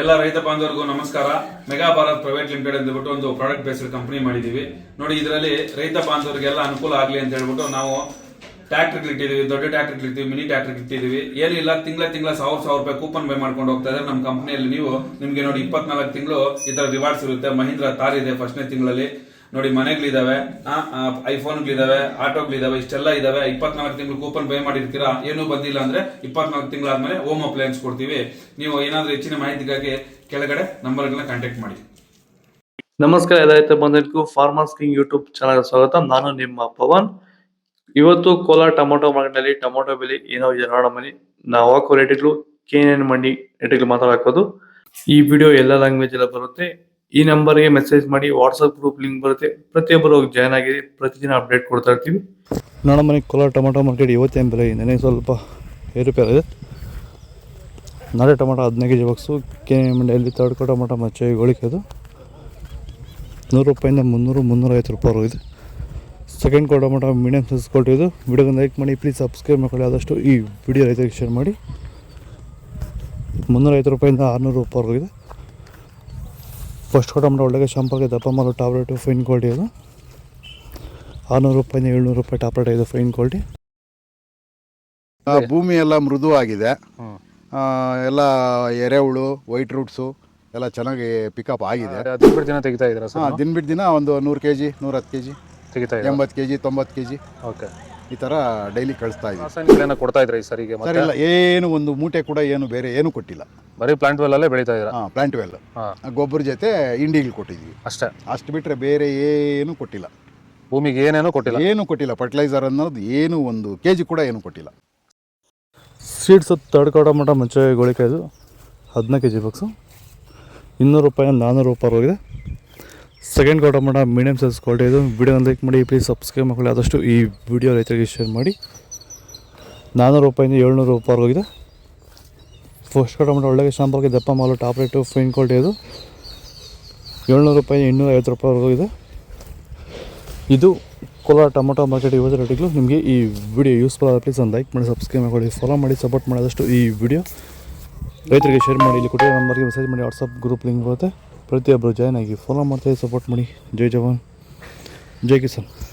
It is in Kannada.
ಎಲ್ಲ ರೈತ ಬಾಂಧವರಿಗೂ ನಮಸ್ಕಾರ. ಮೆಗಾ ಭಾರತ್ ಪ್ರೈವೇಟ್ ಲಿಮಿಟೆಡ್ ಅಂತ ಹೇಳ್ಬಿಟ್ಟು ಒಂದು ಪ್ರಾಡಕ್ಟ್ ಬೇಸ್ಡ್ ಕಂಪನಿ ಮಾಡಿದೀವಿ ನೋಡಿ, ಇದರಲ್ಲಿ ರೈತ ಬಾಂಧವರಿಗೆಲ್ಲ ಅನುಕೂಲ ಆಗಲಿ ಅಂತ ಹೇಳ್ಬಿಟ್ಟು ನಾವು ಟ್ಯಾಕ್ಟರ್ ಇಟ್ಟಿದ್ದೀವಿ, ದೊಡ್ಡ ಟ್ಯಾಕ್ಟರ್ ಇಟ್ಟಿದ್ದೀವಿ, ಮಿನಿ ಟ್ಯಾಕ್ಟರ್ ಇಟ್ಟಿದ್ದೀವಿ. ಏನಿಲ್ಲ, ತಿಂಗಳ ತಿಂಗಳ ಸಾವಿರ ಸಾವಿರ ರೂಪಾಯಿ ಕೂಪನ್ ಬೈ ಮಾಡ್ಕೊಂಡು ಹೋಗ್ತಾ ಇದ್ರೆ ನಮ್ಮ ಕಂಪನಿಯಲ್ಲಿ ನೀವು ನಿಮಗೆ ನೋಡಿ, ಇಪ್ಪತ್ನಾಲ್ಕು ತಿಂಗಳು ಈ ತರ ರಿವಾರ್ಡ್ಸ್ ಇರುತ್ತೆ. ಮಹೀಂದ್ರ ತಾರ್ ಇದೆ ಫಸ್ಟ್ನೇ ತಿಂಗಳಲ್ಲಿ. ನೋಡಿ, ಮನೆಗಳಿದಾವೆ ಐಫೋನ್ಗಳಿದಾವೆ ಆಟೋಗಳಿದಾವೆ, ಇಷ್ಟೆಲ್ಲ ಇದಾವೆ. ಇಪ್ಪತ್ನಾಲ್ಕು ತಿಂಗಳು ಕೂಪನ್ ಬೈ ಮಾಡಿರ್ತೀರಾ? ಏನೂ ಬಂದಿಲ್ಲ ಅಂದ್ರೆ ಇಪ್ಪತ್ನಾಲ್ಕು ತಿಂಗಳಾದ್ಮೇಲೆ ಹೋಮ್ ಅಪ್ಲಯನ್ಸ್ ಕೊಡ್ತೀವಿ. ನೀವು ಏನಾದ್ರೂ ಹೆಚ್ಚಿನ ಮಾಹಿತಿಗಾಗಿ ಕೆಳಗಡೆ ನಂಬರ್ಗಳನ್ನ ಕಾಂಟ್ಯಾಕ್ಟ್ ಮಾಡಿ. ನಮಸ್ಕಾರ ಎಲ್ಲ ಬಂಧುಗಳಿಗೂ ಫಾರ್ಮರ್ಸ್ ಕಿಂಗ್ ಯೂಟ್ಯೂಬ್ ಚಾನಲ್ ಸ್ವಾಗತ. ನಾನು ನಿಮ್ಮ ಪವನ್. ಇವತ್ತು ಕೋಲಾರ ಟೊಮೊಟೊ ಮಾರ್ಕೆಟ್ನಲ್ಲಿ ಟೊಮೊಟೊ ಬೆಲೆ ಏನೋ ಇದೆ ಮನಿ ನಾವು ಹಾಕೋ ರೇಟ್ಗಳು, ಕೆ ಮಂಡಿ ರೇಟ್ಗಳು ಮಾತ್ರ ಹಾಕೋದು. ಈ ವಿಡಿಯೋ ಎಲ್ಲ ಲ್ಯಾಂಗ್ವೇಜ್ ಎಲ್ಲ ಬರುತ್ತೆ. ಈ ನಂಬರ್ಗೆ ಮೆಸೇಜ್ ಮಾಡಿ ವಾಟ್ಸಪ್ ಗ್ರೂಪ್ ಲಿಂಕ್ ಬರುತ್ತೆ. ಪ್ರತಿಯೊಬ್ಬರು ಹೋಗಿ ಜಾಯ್ನ್ ಆಗಿ ಪ್ರತಿದಿನ ಅಪ್ಡೇಟ್ ಕೊಡ್ತಾ ಇರ್ತೀವಿ. ನೋಡೋ ಮನೆ ಕೋಲಾರ ಟೊಮೊಟೊ ಮಾರ್ಕೆಟ್ ಇವತ್ತೇನು ಬೆಲೆ ನನಗೆ ಸ್ವಲ್ಪ ಏರುಪೇರು ನಾಳೆ ಟೊಮೊಟೊ ಹದಿನೈದು ಕೆ ಜಿ ಬಾಕ್ಸು ಕೆ ಮಂಡಿಯಲ್ಲಿ ತರ್ಡ್ ತಡ್ಕೊ ಟೊಮೊಟೊ ಮಚ್ಚೆ ಗೋಳಿಕೆ ನೂರು ರೂಪಾಯಿಂದ ಮುನ್ನೂರು ಮುನ್ನೂರೈವತ್ತು ರೂಪಾಯಿ ಇದೆ. ಸೆಕೆಂಡ್ ಕೋ ಟೊಮೊಟೊ ಮೀಡಿಯಮ್ ಸೈಜ್ ಕೊಟ್ಟಿದ್ದು. ವಿಡಿಯೋಗೆ ಲೈಕ್ ಮಾಡಿ ಪ್ಲೀಸ್ ಸಬ್ಸ್ಕ್ರೈಬ್ ಮಾಡ್ಕೊಳ್ಳಿ. ಆದಷ್ಟು ಈ ವಿಡಿಯೋ ರೈತರಿಗೆ ಶೇರ್ ಮಾಡಿ. ಮುನ್ನೂರೈವತ್ತು ರೂಪಾಯಿಂದ ಆರುನೂರು ರೂಪಾಯಿವರೆಗೂ ಇದೆ. ಫಸ್ಟ್ ಕೊಡೋ ಮಟ್ಟ ಒಳ್ಳೆಗೆ ಶಾಂಪಾಗಿ ದಪ್ಪ ಮಾಲು ಟ್ಯಾಬ್ಲೆಟು ಫೈನ್ ಕ್ವಾಲಿಟಿ ಅದು. ಆರುನೂರು ರೂಪಾಯಿಂದ ಏಳ್ನೂರು ರೂಪಾಯಿ ಟ್ಯಾಬ್ಲೆಟ್ ಇದೆ ಫೈನ್ ಕ್ವಾಲಿಟಿ. ಆ, ಭೂಮಿ ಎಲ್ಲ ಮೃದುವಾಗಿದೆ. ಆ, ಎಲ್ಲ ಎರೆಹುಳು ವೈಟ್ ರೂಟ್ಸು ಎಲ್ಲ ಚೆನ್ನಾಗಿ ಪಿಕಪ್ ಆಗಿದೆ. ದಿನ ತೆಗಿತಾ ಇದ್ದೀರಾ ದಿನ ಬಿಟ್ಟು ದಿನ ಒಂದು ನೂರು ಕೆ ಜಿ ನೂರತ್ತು ಕೆ ಜಿ ತೆಗಿತಾ ಇದ್ದೀರಾ? ಎಂಬತ್ತು ಕೆ ಜಿ ತೊಂಬತ್ತು ಕೆ ಜಿ ಓಕೆ. ಈ ಥರ ಡೈಲಿ ಕಳಿಸ್ತಾ ಇದ್ದೀವಿ. ರಾಸಾಯನಿಕಗಳನ್ನ ಕೊಡ್ತಾ ಇದ್ರಾ ಈ ಸರಿಗೆ ಸರ್ ಮತ್ತೆ ಇಲ್ಲ ಏನು ಒಂದು ಮೂಟೆ ಕೂಡ ಏನು ಬೇರೆ ಏನು ಕೊಟ್ಟಿಲ್ಲ. ಬರೀ ಪ್ಲಾಂಟ್ ವೆಲ್ ಅಲ್ಲೇ ಬೆಳೀತಾ ಇದ್ದೀರಾ? ಹಾಂ ಪ್ಲಾಂಟ್ ವೆಲ್ ಹಾ. ಗೊಬ್ಬರ ಜೊತೆ ಇಂಡಿಗಳು ಕೊಟ್ಟಿದ್ವಿ ಅಷ್ಟೇ. ಅಷ್ಟು ಬಿಟ್ಟರೆ ಬೇರೆ ಏನು ಕೊಟ್ಟಿಲ್ಲ. ಭೂಮಿಗೆ ಏನೇನೋ ಕೊಟ್ಟಿಲ್ಲ? ಏನು ಕೊಟ್ಟಿಲ್ಲ. ಫರ್ಟಿಲೈಸರ್ ಅನ್ನೋದು ಏನು ಒಂದು ಕೆ ಜಿ ಕೂಡ ಏನು ಕೊಟ್ಟಿಲ್ಲ. ಸೀಡ್ಸ್ ತರ್ಡ್ ಕೊಡೋ ಮಟ್ಟ ಮುಂಚೆ ಗೋಳಿಕಾಯ್ದು. ಹದಿನಾಲ್ಕು ಕೆ ಜಿ ಬಾಕ್ಸು ಇನ್ನೂರು ರೂಪಾಯಿ ನಾನ್ನೂರು ರೂಪಾಯಿ ಹೋಗಿದೆ ಸೆಕೆಂಡ್ ಕೊಡೋ ಮಾಡ ಮೀಡಿಯಮ್ ಸೈಜ್ ಕ್ವಾಲಿಟಿ ಇದು. ವಿಡಿಯೋ ಲೈಕ್ ಮಾಡಿ ಪ್ಲೀಸ್ ಸಬ್ಸ್ಕ್ರೈಬ್ ಮಾಡ್ಕೊಳ್ಳಿ. ಆದಷ್ಟು ಈ ವಿಡಿಯೋ ರೈತರಿಗೆ ಶೇರ್ ಮಾಡಿ. ನಾನ್ನೂರು ರೂಪಾಯಿಂದ ಏಳ್ನೂರು ರೂಪಾಯಿ ಹೋಗಿದೆ ಫಸ್ಟ್ ಕೊಡೋ ಮಾಡಿ ಒಳ್ಳೆಗೆ ಶಾಂಪಲ್ಗೆ ದಪ್ಪ ಮಾಲು ಟಾಪ್ ರೇಟು ಫೈನ್ ಕ್ವಾಲಿಟಿ ಇದು. ಏಳ್ನೂರು ರೂಪಾಯಿ ಇನ್ನೂರ ಐವತ್ತು ರೂಪಾಯಿ ಹೋಗಿದೆ ಇದು. ಕೋಲಾರ ಟೊಮೊಟೊ ಮಾರ್ಕೆಟ್ ಇವತ್ತು ರೇಟಿಗಳು ನಿಮಗೆ ಈ ವಿಡಿಯೋ ಯೂಸ್ಫುಲ್ ಆದ ಪ್ಲೀಸ್ ಒಂದು ಲೈಕ್ ಮಾಡಿ ಸಬ್ಸ್ಕ್ರೈಬ್ ಮಾಡಿ ಫಾಲೋ ಮಾಡಿ ಸಪೋರ್ಟ್ ಮಾಡಿದಷ್ಟು ಈ ವಿಡಿಯೋ ರೈತರಿಗೆ ಶೇರ್ ಮಾಡಿ. ಇಲ್ಲಿ ಕೊಟ್ಟಿರೋ ನಂಬರ್ಗೆ ಮೆಸೇಜ್ ಮಾಡಿ ವಾಟ್ಸಪ್ ಗ್ರೂಪ್ ಲಿಂಕ್ ಬರುತ್ತೆ. ಪ್ರತಿಯೊಬ್ಬರು ಜಾಯ್ನ್ ಆಗಿ ಫಾಲೋ ಮಾಡ್ತಾ ಸಪೋರ್ಟ್ ಮಾಡಿ. ಜೈ ಜವಾನ್. ಜೈ ಕಿಸಾನ್.